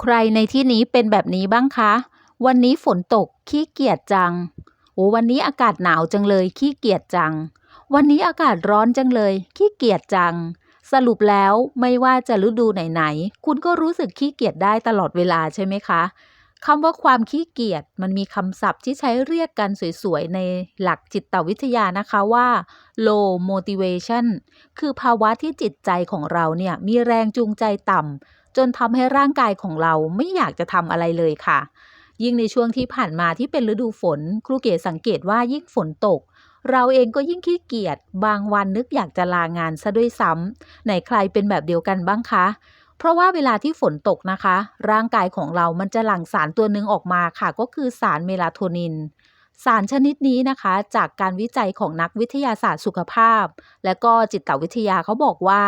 ใครในที่นี้เป็นแบบนี้บ้างคะ วันนี้ฝนตกขี้เกียจจัง โอ้วันนี้อากาศหนาวจังเลยขี้เกียจจัง วันนี้อากาศร้อนจังเลยขี้เกียจจัง สรุปแล้วไม่ว่าจะฤดูไหนๆคุณก็รู้สึกขี้เกียจได้ตลอดเวลาใช่ไหมคะคำว่าความขี้เกียจมันมีคำศัพท์ที่ใช้เรียกกันสวยๆ ในหลักจิตวิทยานะคะว่า low motivation คือภาวะที่จิตใจของเราเนี่ยมีแรงจูงใจต่ำ จนทำให้ร่างกายของเราไม่อยากจะทำอะไรเลยค่ะ ยิ่งในช่วงที่ผ่านมาที่เป็นฤดูฝน ครูเก๋สังเกตว่ายิ่งฝนตก เราเองก็ยิ่งขี้เกียจบางวันนึกอยากจะลางานซะด้วยซ้ำไหนใครเป็นแบบเดียวกันบ้างคะเพราะว่าเวลาที่ฝนตกนะคะ ร่างกายของเรามันจะหลั่งสารตัวหนึ่งออกมาค่ะ ก็คือสารเมลาโทนิน สารชนิดนี้นะคะ จากการวิจัยของนักวิทยาศาสตร์สุขภาพ และก็จิตวิทยาเขาบอกว่า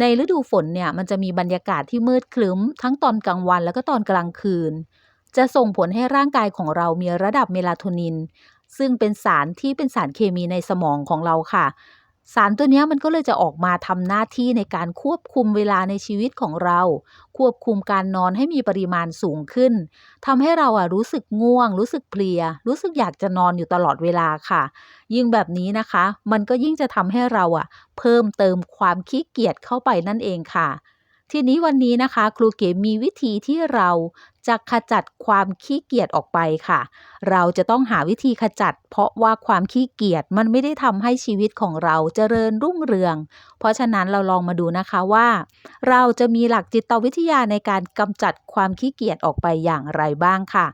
ในฤดูฝนเนี่ยมันจะมีบรรยากาศที่มืดครึ้ม ทั้งตอนกลางวันแล้วก็ตอนกลางคืน จะส่งผลให้ร่างกายของเรามีระดับเมลาโทนิน ซึ่งเป็นสารที่เป็นสารเคมีในสมองของเราค่ะ สารตัวนี้มันก็เลยจะออกมาทำหน้าที่ในการควบคุมเวลาในชีวิตของเรา ควบคุมการนอนให้มีปริมาณสูงขึ้นทำให้เราอะรู้สึกง่วง รู้สึกเพลีย รู้สึกอยากจะนอนอยู่ตลอดเวลาค่ะ ยิ่งแบบนี้นะคะ มันก็ยิ่งจะทำให้เราอะเพิ่มเติมความขี้เกียจเข้าไปนั่นเองค่ะ ทีนี้วันนี้นะคะ ครูเก๋มีวิธีที่เราจะขจัดความขี้เกียจออกไปค่ะ เราจะต้องหาวิธีขจัด เพราะว่าความขี้เกียจมันไม่ได้ทำให้ชีวิตของเราเจริญรุ่งเรือง เพราะฉะนั้นเราลองมาดูนะคะว่า เราจะมีหลักจิตวิทยาในการกำจัดความขี้เกียจออกไปอย่างไรบ้างค่ะ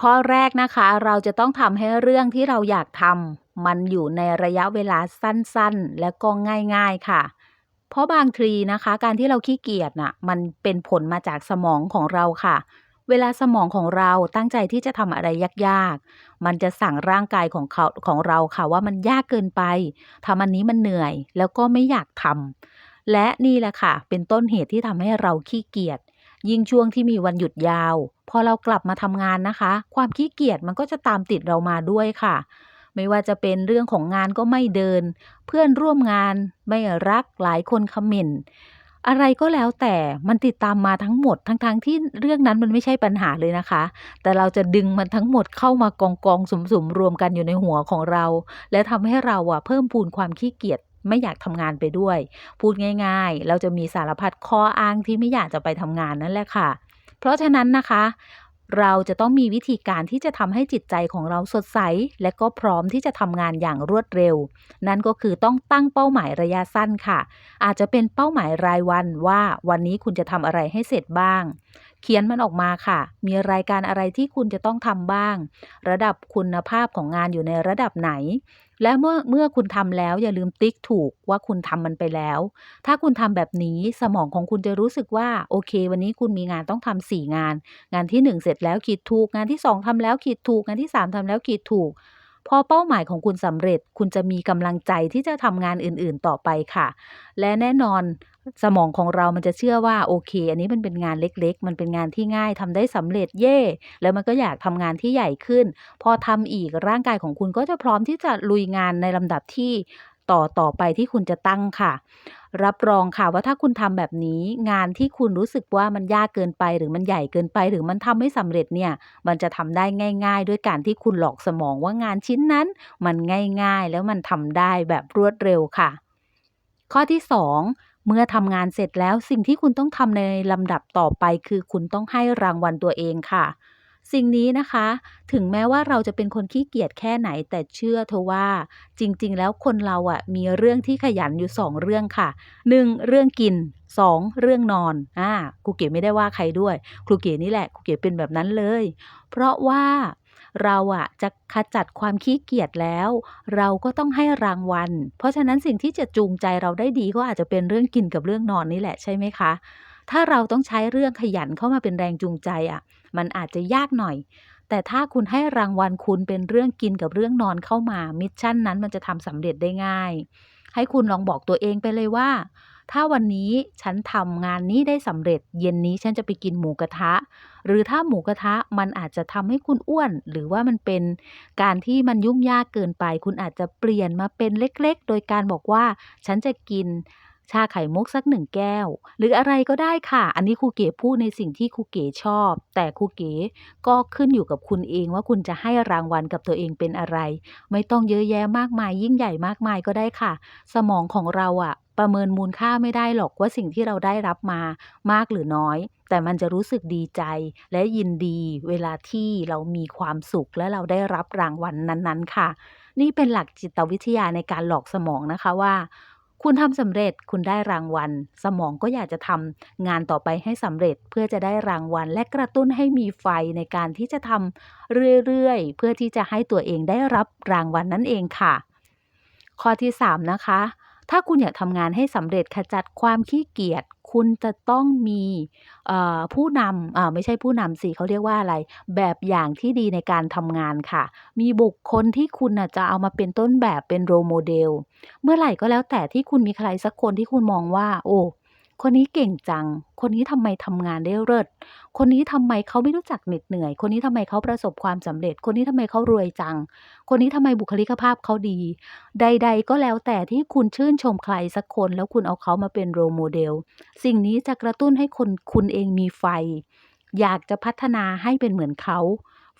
ข้อแรกนะคะ เราจะต้องทำให้เรื่องที่เราอยากทำมันอยู่ในระยะเวลาสั้นๆ และก็ง่าย ๆค่ะ เพราะบางทีนะคะ การที่เราขี้เกียจน่ะ มันเป็นผลมาจากสมองของเราค่ะ เวลาสมองของเราตั้งใจที่จะทำอะไรยากๆ มันจะสั่งร่างกายของเขาของเราค่ะ ว่ามันยากเกินไปทำอันนี้มันเหนื่อย แล้วก็ไม่อยากทำและนี่แหละค่ะ เป็นต้นเหตุที่ทำให้เราขี้เกียจยิ่งช่วงที่มีวันหยุดยาว พอเรากลับมาทำงานนะคะ ความขี้เกียจมันก็จะตามติดเรามาด้วยค่ะ ไม่ว่าจะเป็นเรื่องของงานก็ไม่เดิน เพื่อนร่วมงานไม่รักหลายคนคอมเมนต์อะไรก็แล้วแต่มันติดตามมาทั้งหมดทั้งๆทที่เรื่องนั้นมันไม่ใช่ปัญหาเลยนะคะ แต่เราจะดึงมันทั้งหมดเข้ามากองกองสุมๆรวมกันอยู่ในหัวของเรา และทำให้เราอะเพิ่มพูนความขี้เกียจไม่อยากทำงานไปด้วย พูดง่าย ๆ เราจะมีสารพัดข้ออ้างที่ไม่อยากจะไปทำงานนั่นแหละค่ะ เพราะฉะนั้นนะคะ เราจะต้องมีวิธีการที่จะทำให้จิตใจของเราสดใส และก็พร้อมที่จะทำงานอย่างรวดเร็ว นั่นก็คือต้องตั้งเป้าหมายระยะสั้นค่ะ อาจจะเป็นเป้าหมายรายวันว่าวันนี้คุณจะทำอะไรให้เสร็จบ้าง เขียนมันออกมาค่ะ มีรายการอะไรที่คุณจะต้องทำบ้าง ระดับคุณภาพของงานอยู่ในระดับไหน และเมื่อเมื่อคุณทำแล้วอย่าลืมติ๊กถูกว่าคุณทำมันไปแล้ว ถ้าคุณทำแบบนี้สมองของคุณจะรู้สึกว่า โอเค วันนี้คุณมีงานต้องทำสี่งาน งานที่หนึ่งเสร็จแล้วขีดถูก งานที่สองทำแล้วขีดถูก งานที่สามทำแล้วขีดถูก พอเป้าหมายของคุณสำเร็จ คุณจะมีกำลังใจที่จะทำงานอื่นๆต่อไปค่ะ และแน่นอนสมองของเรามันจะเชื่อว่าโอเค อันนี้มันเป็นงานเล็กๆ มันเป็นงานที่ง่ายทำได้สำเร็จเย่แล้วมันก็อยากทำงานที่ใหญ่ขึ้น พอทำอีกร่างกายของคุณก็จะพร้อมที่จะลุยงานในลำดับที่ต่อต่อไปที่คุณจะตั้งค่ะ รับรองค่ะว่าถ้าคุณทำแบบนี้งานที่คุณรู้สึกว่ามันยากเกินไป หรือมันใหญ่เกินไป หรือมันทำไม่สำเร็จเนี่ยมันจะทำได้ง่าย ๆ ด้วยการที่คุณหลอกสมองว่างานชิ้นนั้น มันง่าย ๆ แล้วมันทำได้แบบรวดเร็วค่ะ ข้อที่ 2เมื่อทำงานเสร็จแล้วสิ่งที่คุณต้องทำในลำดับต่อไปคือคุณต้องให้รางวัลตัวเองค่ะ สิ่งนี้นะคะ ถึงแม้ว่าเราจะเป็นคนขี้เกียจแค่ไหนแต่เชื่อเถอะว่า จริง ๆ แล้วคนเราอะมีเรื่องที่ขยันอยู่ 2 เรื่องค่ะ 1. เรื่องกิน 2. เรื่องนอนอ่าครูเก๋ไม่ได้ว่าใครด้วย ครูเก๋นี่แหละครูเก๋เป็นแบบนั้นเลย เพราะว่าเราอะจะขจัดความขี้เกียจแล้ว เราก็ต้องให้รางวัล เพราะฉะนั้นสิ่งที่จะจูงใจเราได้ดีก็อาจจะเป็นเรื่องกินกับเรื่องนอนนี่แหละใช่ไหมคะ ถ้าเราต้องใช้เรื่องขยันเข้ามาเป็นแรงจูงใจอะมันอาจจะยากหน่อย แต่ถ้าคุณให้รางวัลคุณเป็นเรื่องกินกับเรื่องนอนเข้ามา มิชชั่นนั้นมันจะทำสำเร็จได้ง่าย ให้คุณลองบอกตัวเองไปเลยว่า ถ้าวันนี้ฉันทำงานนี้ได้สำเร็จ เย็นนี้ฉันจะไปกินหมูกระทะ หรือถ้าหมูกระทะมันอาจจะทำให้คุณอ้วน หรือว่ามันเป็นการที่มันยุ่งยากเกินไป คุณอาจจะเปลี่ยนมาเป็นเล็ก ๆ โดยการบอกว่า ฉันจะกิน ชาไข่มุกสักหนึ่งแก้ว หรืออะไรก็ได้ค่ะ อันนี้ครูเก๋พูดในสิ่งที่ครูเก๋ชอบ แต่ครูเก๋ก็ขึ้นอยู่กับคุณเองว่าคุณจะให้รางวัลกับตัวเองเป็นอะไร ไม่ต้องเยอะแยะมากมาย ยิ่งใหญ่มากมายก็ได้ค่ะ สมองของเราอะประเมินมูลค่าไม่ได้หรอกว่าสิ่งที่เราได้รับมามากหรือน้อย แต่มันจะรู้สึกดีใจและยินดีเวลาที่เรามีความสุขและเราได้รับรางวัลนั้น ๆ ค่ะ นี่เป็นหลักจิตวิทยาในการหลอกสมองนะคะว่า คุณทำสำเร็จคุณได้รางวัล สมองก็อยากจะทำงานต่อไปให้สำเร็จเพื่อจะได้รางวัล และกระตุ้นให้มีไฟในการที่จะทำเรื่อยๆ เพื่อที่จะให้ตัวเองได้รับรางวัลนั่นเองค่ะ ข้อที่ 3 นะคะ ถ้าคุณอยากทำงานให้สำเร็จขจัดความขี้เกียจ คุณจะต้องมีผู้นำไม่ใช่ผู้นำสิเขาเรียกว่าอะไร แบบอย่างที่ดีในการทำงานค่ะ มีบุคคลที่คุณจะเอามาเป็นต้นแบบเป็น role model เมื่อไหร่ก็แล้วแต่ที่คุณมีใครสักคนที่คุณมองว่า โอ้ คนนี้เก่งจัง คนนี้ทำไมทำงานได้เลิศคนนี้ทำไมเขาไม่รู้จักเหน็ดเหนื่อย คนนี้ทำไมเขาประสบความสำเร็จ คนนี้ทำไมเขารวยจัง คนนี้ทำไมบุคลิกภาพเขาดี ใด ๆ ก็แล้วแต่ที่คุณชื่นชมใครสักคนแล้วคุณเอาเขามาเป็น role model สิ่งนี้จะกระตุ้นให้คนคุณเองมีไฟ อยากจะพัฒนาให้เป็นเหมือนเขา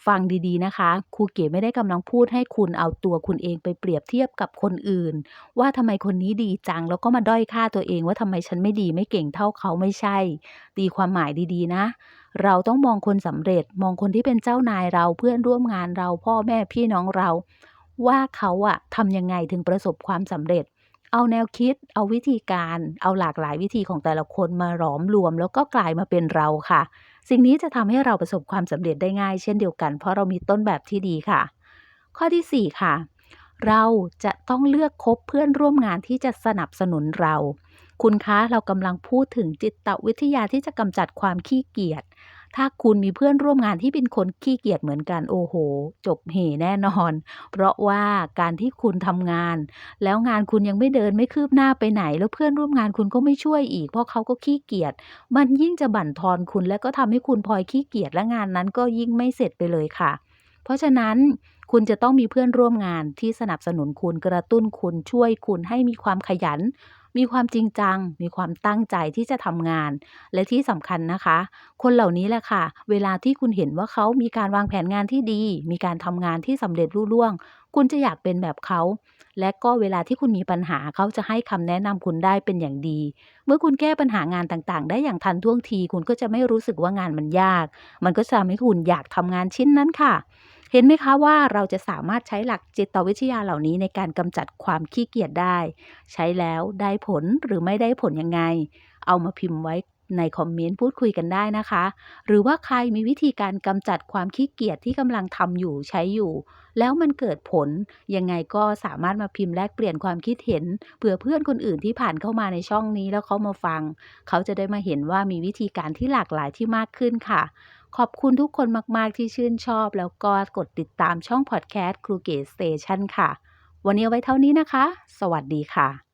ฟังดีๆนะคะ ครูเก๋ไม่ได้กำลังพูดให้คุณเอาตัวคุณเองไปเปรียบเทียบกับคนอื่น ว่าทำไมคนนี้ดีจัง แล้วก็มาด้อยค่าตัวเองว่าทำไมฉันไม่ดีไม่เก่งเท่าเขาไม่ใช่ ตีความหมายดีๆนะ เราต้องมองคนสำเร็จ มองคนที่เป็นเจ้านายเราเพื่อนร่วมงานเราพ่อแม่พี่น้องเรา ว่าเขาอะทำยังไงถึงประสบความสำเร็จ เอาแนวคิด เอาวิธีการ เอาหลากหลายวิธีของแต่ละคนมาหลอมรวม แล้วก็กลายมาเป็นเราค่ะ สิ่งนี้จะทำให้เราประสบความสำเร็จได้ง่ายเช่นเดียวกัน เพราะเรามีต้นแบบที่ดีค่ะ ข้อที่ 4 ค่ะ เราจะต้องเลือกคบเพื่อนร่วมงานที่จะสนับสนุนเรา คุณคะเรากำลังพูดถึงจิตวิทยาที่จะกำจัดความขี้เกียจ ถ้าคุณมีเพื่อนร่วมงานที่เป็นคนขี้เกียจเหมือนกันโอ้โฮจบเหแน่นอน เพราะว่าการที่คุณทำงาน แล้วงานคุณยังไม่เดินไม่คืบหน้าไปไหน แล้วเพื่อนร่วมงานคุณก็ไม่ช่วยอีก เพราะเขาก็ขี้เกียจมันยิ่งจะบั่นทอนคุณและก็ทำให้คุณพลอยขี้เกียจและงานนั้นก็ยิ่งไม่เสร็จไปเลยค่ะ เพราะฉะนั้นคุณจะต้องมีเพื่อนร่วมงานที่สนับสนุนคุณกระตุ้นคุณช่วยคุณให้มีความขยัน มีความจริงจัง มีความตั้งใจที่จะทำงาน และที่สำคัญนะคะ คนเหล่านี้แหละค่ะ เวลาที่คุณเห็นว่าเขามีการวางแผนงานที่ดี มีการทำงานที่สำเร็จลุล่วง คุณจะอยากเป็นแบบเขา และก็เวลาที่คุณมีปัญหาเขาจะให้คำแนะนำคุณได้เป็นอย่างดี เมื่อคุณแก้ปัญหางานต่างๆ ได้อย่างทันท่วงที คุณก็จะไม่รู้สึกว่างานมันยาก มันก็จะทำให้คุณอยากทำงานชิ้นนั้นค่ะ เห็นไหมคะว่าเราจะสามารถใช้หลักจิตวิทยาเหล่านี้ในการกำจัดความขี้เกียจได้ ใช้แล้วได้ผลหรือไม่ได้ผลยังไง เอามาพิมพ์ไว้ในคอมเมนต์พูดคุยกันได้นะคะ หรือว่าใครมีวิธีการกำจัดความขี้เกียจที่กำลังทำอยู่ใช้อยู่ แล้วมันเกิดผล ยังไงก็สามารถมาพิมพ์แลกเปลี่ยนความคิดเห็นเผื่อเพื่อนคนอื่นที่ผ่านเข้ามาในช่องนี้แล้วเขามาฟัง เขาจะได้มาเห็นว่ามีวิธีการที่หลากหลายที่มากขึ้นค่ะ ขอบคุณทุกคนมาก ๆ ที่ชื่นชอบ แล้วก็กดติดตามช่องพอดแคสต์ครูเกตสเตชันค่ะ วันนี้ไว้เท่านี้นะคะ สวัสดีค่ะ